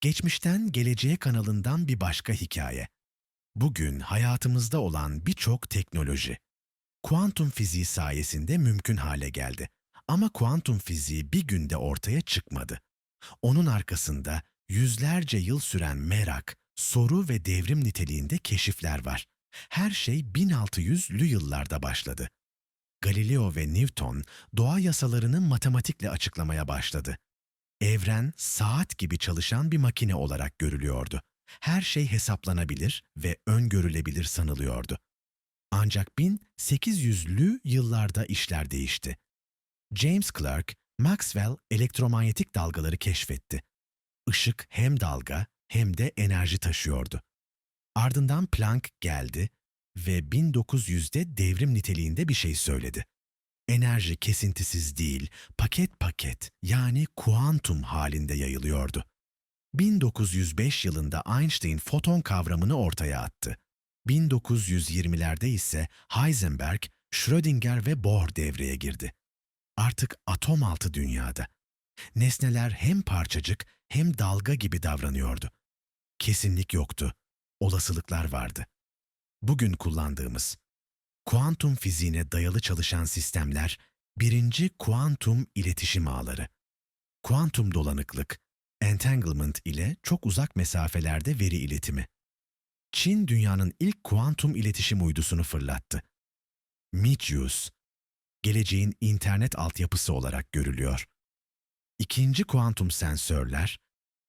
Geçmişten Geleceğe kanalından bir başka hikaye. Bugün hayatımızda olan birçok teknoloji. Kuantum fiziği sayesinde mümkün hale geldi. Ama kuantum fiziği bir günde ortaya çıkmadı. Onun arkasında yüzlerce yıl süren merak, soru ve devrim niteliğinde keşifler var. Her şey 1600'lü yıllarda başladı. Galileo ve Newton doğa yasalarını matematikle açıklamaya başladı. Evren saat gibi çalışan bir makine olarak görülüyordu. Her şey hesaplanabilir ve öngörülebilir sanılıyordu. Ancak 1800'lü yıllarda işler değişti. James Clerk, Maxwell elektromanyetik dalgaları keşfetti. Işık hem dalga hem de enerji taşıyordu. Ardından Planck geldi ve 1900'de devrim niteliğinde bir şey söyledi. Enerji kesintisiz değil, paket paket yani kuantum halinde yayılıyordu. 1905 yılında Einstein foton kavramını ortaya attı. 1920'lerde ise Heisenberg, Schrödinger ve Bohr devreye girdi. Artık atom altı dünyada. Nesneler hem parçacık hem dalga gibi davranıyordu. Kesinlik yoktu, olasılıklar vardı. Bugün kullandığımız kuantum fiziğine dayalı çalışan sistemler birinci kuantum iletişim ağları. Kuantum dolanıklık, entanglement ile çok uzak mesafelerde veri iletimi. Çin dünyanın ilk kuantum iletişim uydusunu fırlattı. Mityus, geleceğin internet altyapısı olarak görülüyor. İkinci kuantum sensörler,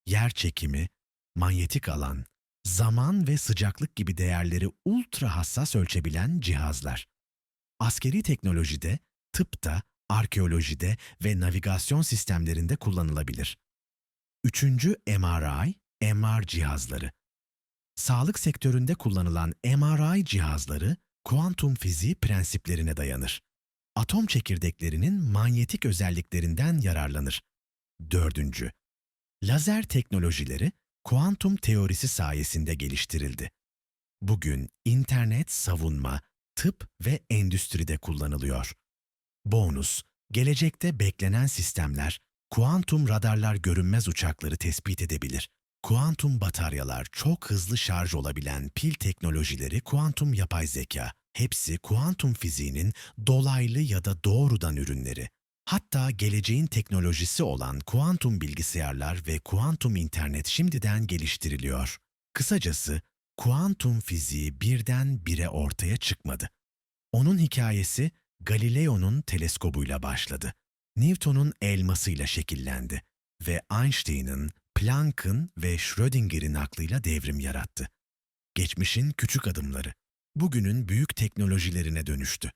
yer çekimi, manyetik alan, zaman ve sıcaklık gibi değerleri ultra hassas ölçebilen cihazlar. Askeri teknolojide, tıpta, arkeolojide ve navigasyon sistemlerinde kullanılabilir. Üçüncü MRI, MR cihazları. Sağlık sektöründe kullanılan MRI cihazları kuantum fiziği prensiplerine dayanır. Atom çekirdeklerinin manyetik özelliklerinden yararlanır. Dördüncü, lazer teknolojileri kuantum teorisi sayesinde geliştirildi. Bugün internet, savunma, tıp ve endüstride kullanılıyor. Bonus, gelecekte beklenen sistemler, kuantum radarlar görünmez uçakları tespit edebilir. Kuantum bataryalar, çok hızlı şarj olabilen pil teknolojileri, kuantum yapay zeka, hepsi kuantum fiziğinin dolaylı ya da doğrudan ürünleri. Hatta geleceğin teknolojisi olan kuantum bilgisayarlar ve kuantum internet şimdiden geliştiriliyor. Kısacası kuantum fiziği birden bire ortaya çıkmadı. Onun hikayesi Galileo'nun teleskobuyla başladı. Newton'un elmasıyla şekillendi ve Einstein'ın, Planck'ın ve Schrödinger'in aklıyla devrim yarattı. Geçmişin küçük adımları bugünün büyük teknolojilerine dönüştü.